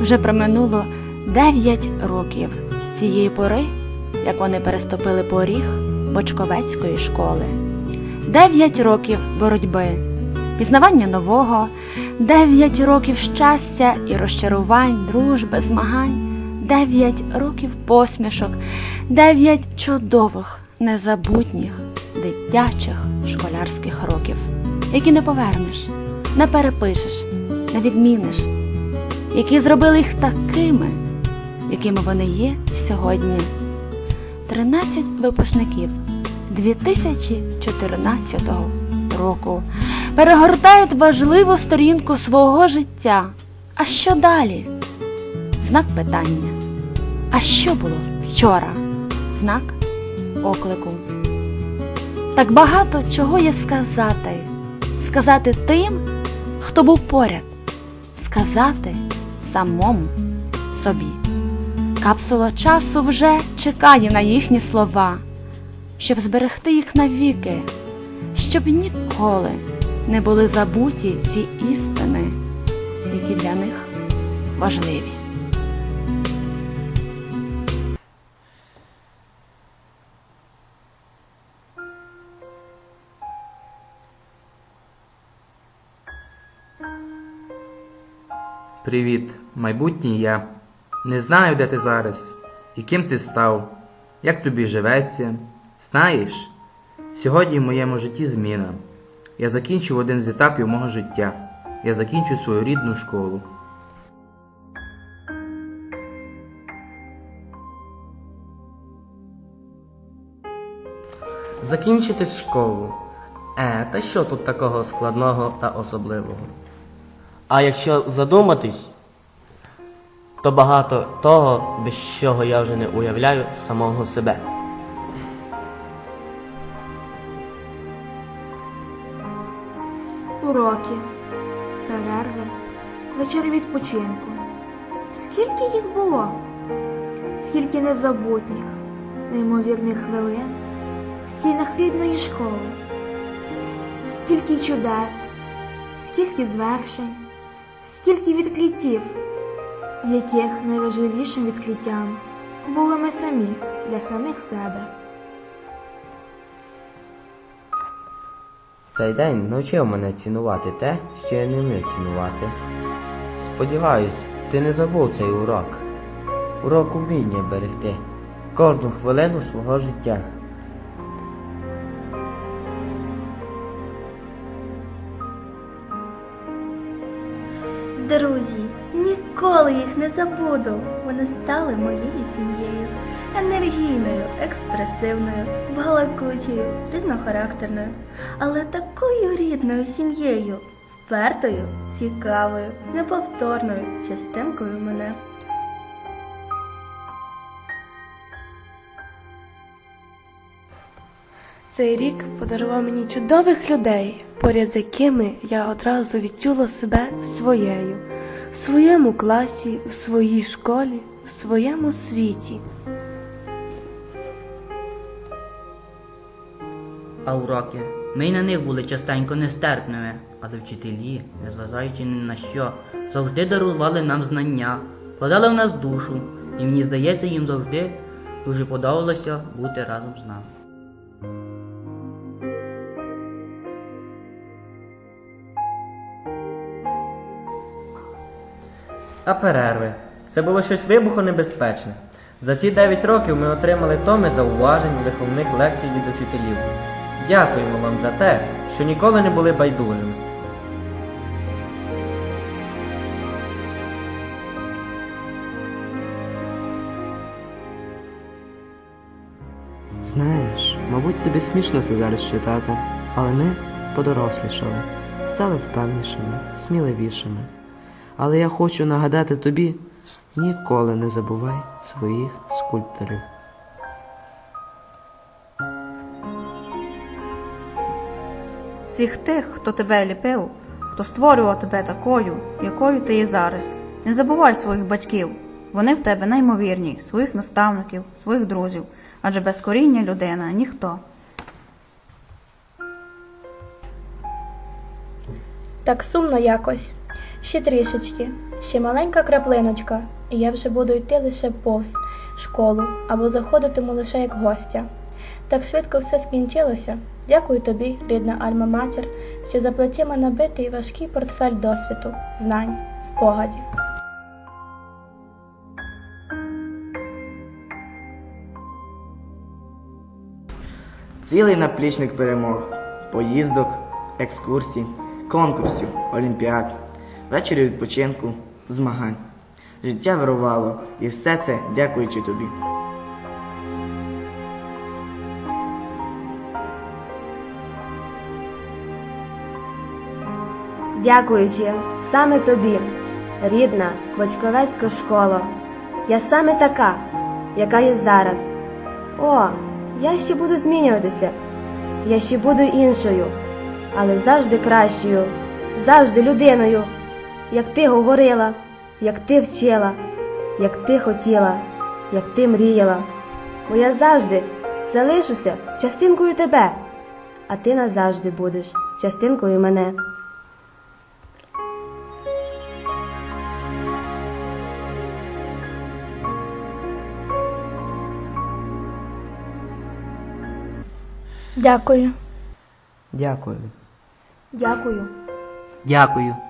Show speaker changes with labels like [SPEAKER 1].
[SPEAKER 1] Вже проминуло 9 років з цієї пори, як вони переступили поріг Бочковецької школи. 9 років боротьби, пізнавання нового, 9 років щастя і розчарувань, дружби, змагань, 9 років посмішок, 9 чудових, незабутніх, дитячих школярських років, які не повернеш, не перепишеш, не відміниш які зробили їх такими, якими вони є сьогодні. 13 випускників 2014 року перегортають важливу сторінку свого життя. А що далі? Знак питання. А що було вчора? Знак оклику. Так багато чого є сказати. Сказати тим, хто був поряд сказати самому собі. Капсула часу вже чекає на їхні слова, щоб зберегти їх навіки, щоб ніколи не були забуті ці істини, які для них важливі.
[SPEAKER 2] Привіт, майбутній я. Не знаю, де ти зараз, і ким ти став, як тобі живеться. Знаєш, сьогодні в моєму житті зміна. Я закінчив один з етапів мого життя. Я закінчу свою рідну школу.
[SPEAKER 3] Закінчити школу. Е, та що тут такого складного та особливого? А якщо задуматись, то багато того, без чого я вже не уявляю самого себе.
[SPEAKER 4] Уроки, перерви, вечори відпочинку. Скільки їх було? Скільки незабутніх, неймовірних хвилин, стінах рідної школи, скільки чудес, скільки звершень, скільки відкриттів, в яких найважливішим відкриттям були ми самі для самих себе.
[SPEAKER 5] Цей день навчив мене цінувати те, що я не вмів цінувати. Сподіваюсь, ти не забув цей урок. Урок уміння берегти кожну хвилину свого життя.
[SPEAKER 6] Друзі, ніколи їх не забуду. Вони стали моєю сім'єю. Енергійною, експресивною, балакучою, різнохарактерною, але такою рідною сім'єю, впертою, цікавою, неповторною частинкою мене.
[SPEAKER 7] Цей рік подарував мені чудових людей, поряд з якими я одразу відчула себе своєю, в своєму класі, в своїй школі, в своєму світі.
[SPEAKER 8] А уроки? Ми й на них були частенько нестерпними, але вчителі, незважаючи ні на що, завжди дарували нам знання, вкладали в нас душу, і мені здається, їм завжди дуже подобалося бути разом з нами.
[SPEAKER 9] А перерви. Це було щось вибухонебезпечне. За ці 9 років ми отримали томи зауважень, виховних лекцій від учителів. Дякуємо вам за те, що ніколи не були байдужими.
[SPEAKER 10] Знаєш, мабуть, тобі смішно це зараз читати, але ми подорослішали, стали впевнішими, сміливішими. Але я хочу нагадати тобі, ніколи не забувай своїх скульпторів.
[SPEAKER 11] всіх тих, хто тебе ліпив, хто створював тебе такою, якою ти є зараз. Не забувай своїх батьків. Вони в тебе неймовірні, своїх наставників, своїх друзів, адже без коріння людина ніхто.
[SPEAKER 7] Так сумно якось.
[SPEAKER 12] Ще трішечки, ще маленька краплиночка, і я вже буду йти лише повз школу або заходитиму лише як гостя. Так швидко все скінчилося. Дякую тобі, рідна Альма Матір, що за плечима набитий важкий портфель досвіду, знань, спогадів.
[SPEAKER 13] Цілий наплічник перемог, поїздок, екскурсій, конкурсів, олімпіад, вечорів відпочинку, змагань. Життя вирувало, і все це дякуючи тобі.
[SPEAKER 14] Дякуючи саме тобі, рідна Бочковецька школа. Я саме така, яка є зараз. О, я ще буду змінюватися. Я ще буду іншою, але завжди кращою, завжди людиною, як ти говорила, як ти вчила, як ти хотіла, як ти мріяла. Бо я завжди залишуся частинкою тебе, а ти назавжди будеш частинкою мене.
[SPEAKER 12] Дякую.
[SPEAKER 10] Дякую.
[SPEAKER 4] Дякую.
[SPEAKER 8] Дякую.
[SPEAKER 5] Дякую.